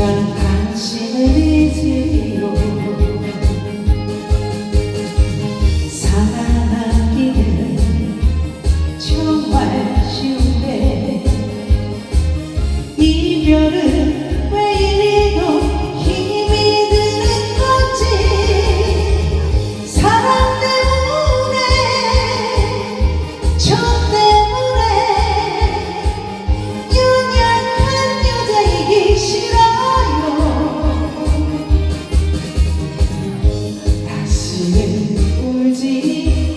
난 당신을 잊지요 사랑하기는 정말 쉬운데 이별은 울지.